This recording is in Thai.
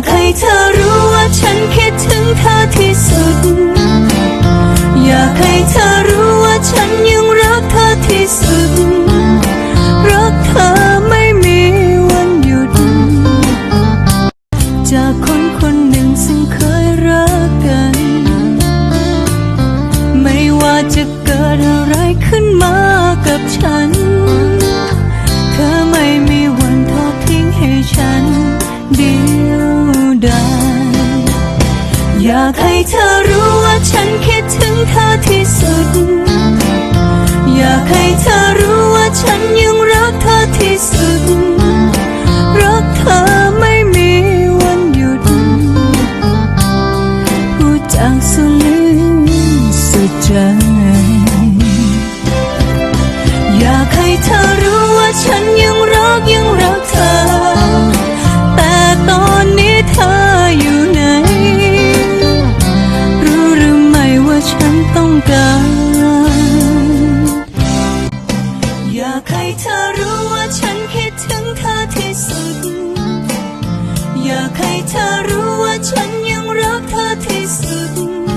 ากให้เธอรู้ว่าฉันคิดถึงเธอที่สุด อยากให้เธอรู้ว่าฉันยังรักเธอที่สุด รักเธอไม่มีวันหยุด จากคนคนหนึ่งซึ่งเคยรักกัน ไม่ว่าจะเกิดอะไรขึ้นมากับฉันากให้เธอรู้ว่าฉันคิดถึงเธอที่สุด อยากให้เธอรู้ว่าฉันยังรักเธอที่สุด รักเธอไม่มีวันหยุด พูดจากสุดลึกสุดใจ กัน อยากให้เธอรู้ว่าฉันคิดถึงเธอที่สุด อยากให้เธอรู้ว่าฉันยังรักเธอที่สุด